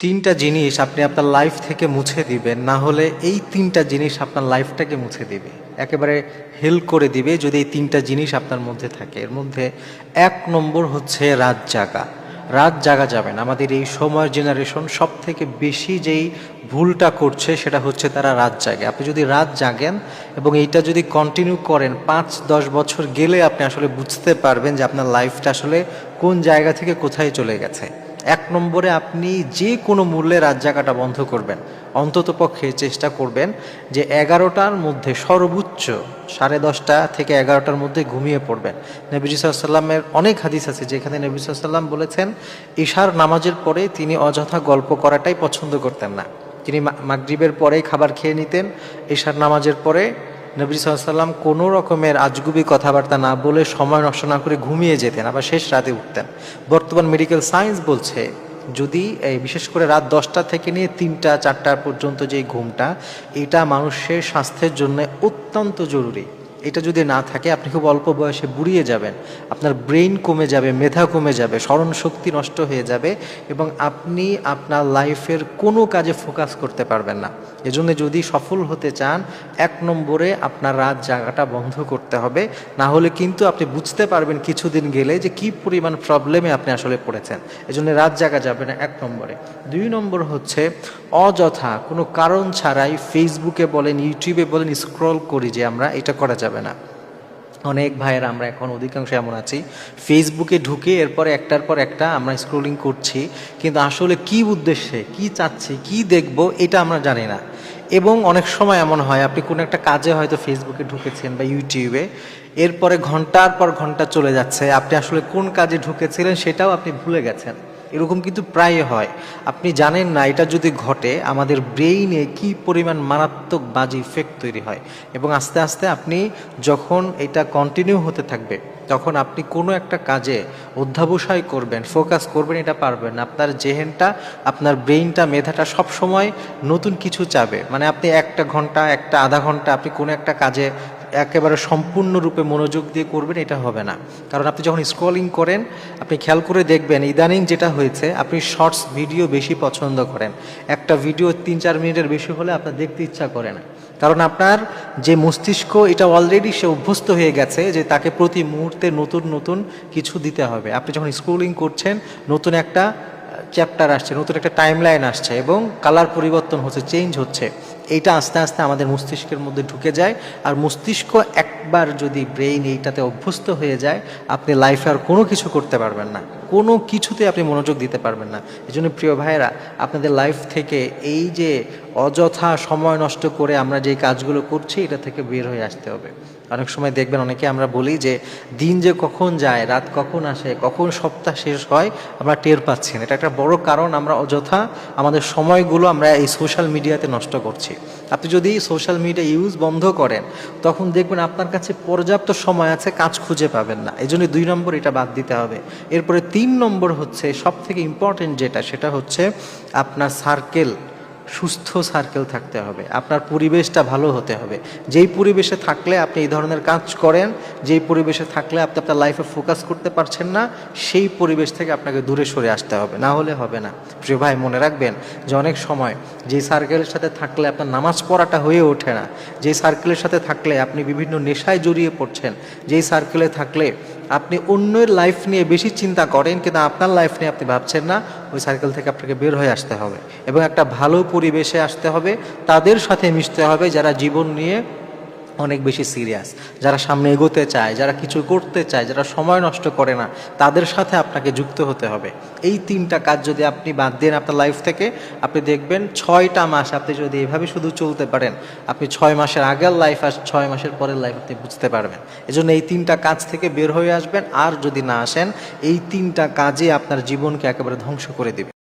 তিনটা জিনিস আপনি আপনার লাইফ থেকে মুছে দিবেন, না হলে এই তিনটা জিনিস আপনার লাইফটাকে মুছে দিবে। একেবারে হেল্প করে দিবে যদি এই তিনটা জিনিস আপনার মধ্যে থাকে। এর মধ্যে এক নম্বর হচ্ছে রাত জাগা। রাত জাগা যাবেন আমাদের এই সময় জেনারেশন সব থেকে বেশি যেই ভুলটা করছে সেটা হচ্ছে তারা রাত জাগে। আপনি যদি রাত জাগেন এবং এইটা যদি কন্টিনিউ করেন, পাঁচ, দশ বছর গেলে আপনি আসলে বুঝতে পারবেন যে আপনার লাইফটা আসলে কোন জায়গা থেকে কোথায় চলে গেছে। এক নম্বরে আপনি যে কোনো মূল্যে রাত জাগাটা বন্ধ করবেন। অন্তত পক্ষে চেষ্টা করবেন যে এগারোটার মধ্যে সর্বোচ্চ সাড়ে দশটা থেকে এগারোটার মধ্যে ঘুমিয়ে পড়বেন। নবী সাল্লামের অনেক হাদিস আছে যেখানে নবী সাল্লাম বলেছেন, ঈশার নামাজের পরে তিনি অযথা গল্প করাটাই পছন্দ করতেন না। তিনি মাগরিবের পরেই খাবার খেয়ে নিতেন, ঈশার নামাজের পরে নবী সাল্লাম কোনো রকমের আজগুবি কথাবার্তা না বলে সময় নষ্ট না করে ঘুমিয়ে যেতেন, আবার শেষ রাতে উঠতেন। বর্তমান মেডিকেল সায়েন্স বলছে, যদি এই বিশেষ করে রাত দশটা থেকে নিয়ে তিনটা, চারটা পর্যন্ত যে ঘুমটা, এটা মানুষের স্বাস্থ্যের জন্য অত্যন্ত জরুরি। এটা যদি না থাকে, আপনি খুব অল্প বয়সে বুড়িয়ে যাবেন। আপনার ব্রেইন কমে যাবে, মেধা কমে যাবে, স্মরণ শক্তি নষ্ট হয়ে যাবে এবং আপনি আপনার লাইফের কোনো কাজে ফোকাস করতে পারবেন না। এজন্য যদি সফল হতে চান, এক নম্বরে আপনার রাত জাগাটা বন্ধ করতে হবে। না হলে কিন্তু আপনি বুঝতে পারবেন কিছুদিন গেলে যে কি পরিমাণ প্রবলেমে আপনি আসলে পড়েছেন। এজন্য রাত জাগা যাবে না, এক নম্বরে। দুই নম্বর হচ্ছে, অযথা কোনো কারণ ছাড়াই ফেসবুকে বলেন ইউটিউবে বলেন স্ক্রল করি যে আমরা এটা করা যাবে। না। অনেক ভাইয়ের আমরা এখন অধিকাংশ এমন আছি। ফেসবুকে ঢুকে এরপর একটার পর একটা আমরা স্ক্রোলিং করছি। কিন্তু আসলে কি উদ্দেশ্যে, কি চাচ্ছি, কি দেখব এটা আমরা জানি না। এবং অনেক সময় এমন হয়, আপনি কোনো একটা কাজে হয়তো ফেসবুকে ঢুকেছেন বা ইউটিউবে এরপরে ঘণ্টার পর ঘণ্টা চলে যাচ্ছে। আপনি আসলে কোন কাজে ঢুকেছিলেন সেটাও আপনি ভুলে গেছেন। এরকম কিন্তু প্রায় হয়। আপনি জানেন না, এটা যদি ঘটে, আমাদের ব্রেইনে কি পরিমাণ মারাত্মক বাজে ইফেক্ট তৈরি হয়। এবং আস্তে আস্তে আপনি যখন এটা কন্টিনিউ হতে থাকবে, তখন আপনি কোনো একটা কাজে অধ্যাবসায় করবেন ফোকাস করবেন, এটা পারবেন আপনার জেহেনটা, আপনার ব্রেইনটা মেধাটা সব সময় নতুন কিছু চাবে। মানে আপনি একটা ঘণ্টা, একটা আধা ঘণ্টা, আপনি কোনো একটা কাজে একেবারে সম্পূর্ণরূপে মনোযোগ দিয়ে করবেন, এটা হবে না। কারণ আপনি যখন স্ক্রলিং করেন, আপনি খেয়াল করে দেখবেন, ইদানিং যেটা হয়েছে, আপনি শর্টস ভিডিও বেশি পছন্দ করেন। একটা ভিডিও তিন চার মিনিটের বেশি হলে আপনার দেখতে ইচ্ছা করে না। কারণ আপনার যে মস্তিষ্ক, এটা অলরেডি সে অভ্যস্ত হয়ে গেছে যে তাকে প্রতি মুহূর্তে নতুন নতুন কিছু দিতে হবে। আপনি যখন স্ক্রোলিং করছেন, নতুন একটা চ্যাপ্টার আসছে, নতুন একটা টাইম লাইন আসছে এবং কালার পরিবর্তন হচ্ছে চেঞ্জ হচ্ছে। এইটা আস্তে আস্তে আমাদের মস্তিষ্কের মধ্যে ঢুকে যায়। আর মস্তিষ্ক একবার যদি ব্রেইন এইটাতে অভ্যস্ত হয়ে যায়, আপনি লাইফে আর কোনো কিছু করতে পারবেন না। কোনো কিছুতে আপনি মনোযোগ দিতে পারবেন না। এই জন্য প্রিয় ভাইয়েরা, আপনাদের লাইফ থেকে এই যে অযথা সময় নষ্ট করে আমরা যে কাজগুলো করছি, এটা থেকে বের হয়ে আসতে হবে। অনেক সময় দেখবেন অনেকে আমরা বলি যে, দিন যে কখন যায়, রাত কখন আসে, কখন সপ্তাহ শেষ হয়, আমরা টের পাচ্ছি না। এটা একটা বড় কারণ, আমরা অযথা আমাদের সময়গুলো আমরা এই সোশ্যাল মিডিয়াতে নষ্ট করছি। আপনি যদি সোশ্যাল মিডিয়া ইউজ বন্ধ করেন, তখন দেখবেন আপনার কাছে পর্যাপ্ত সময় আছে, কাজ খুঁজে পাবেন না। এই জন্য দুই নম্বর এটা বাদ দিতে হবে। এরপরে তিন নম্বর হচ্ছে সব থেকে ইম্পর্টেন্ট যেটা, সেটা হচ্ছে আপনার সার্কেল সুস্থ সার্কেল থাকতে হবে। আপনার পরিবেশটা ভালো হতে হবে। যেই পরিবেশে থাকলে আপনি এই ধরনের কাজ করেন, যেই পরিবেশে থাকলে আপনি আপনার লাইফে ফোকাস করতে পারছেন না, সেই পরিবেশ থেকে আপনাকে দূরে সরে আসতে হবে। না হলে হবে না। প্রিয় ভাই, মনে রাখবেন যে অনেক সময় যেই সার্কেলের সাথে থাকলে আপনার নামাজ পড়াটা হয়ে ওঠে না। যেই সার্কেলের সাথে থাকলে আপনি বিভিন্ন নেশায় জড়িয়ে পড়ছেন। যেই সার্কেলে থাকলে আপনি অন্যের লাইফ নিয়ে বেশি চিন্তা করেন কিন্তু আপনার লাইফ নিয়ে আপনি ভাবছেন না, ওই সার্কেল থেকে আপনাকে বের হয়ে আসতে হবে। এবং একটা ভালো পরিবেশে আসতে হবে, তাদের সাথে মিশতে হবে যারা জীবন নিয়ে অনেক বেশি সিরিয়াস যারা সামনে এগোতে চায়, যারা কিছু করতে চায়, যারা সময় নষ্ট করে না, তাদের সাথে আপনাকে যুক্ত হতে হবে। এই তিনটা কাজ যদি আপনি বাদ দেন আপনার লাইফ থেকে, আপনি দেখবেন ছয়টা মাস আপনি যদি এভাবে শুধু চলতে পারেন, আপনি ছয় মাসের আগের লাইফ আর ছয় মাসের পরের লাইফ আপনি বুঝতে পারবেন। এজন্য এই তিনটা কাজ থেকে বের হয়ে আসবেন, আর যদি না আসেন, এই তিনটা কাজে আপনার জীবনকে একেবারে ধ্বংস করে দিবে।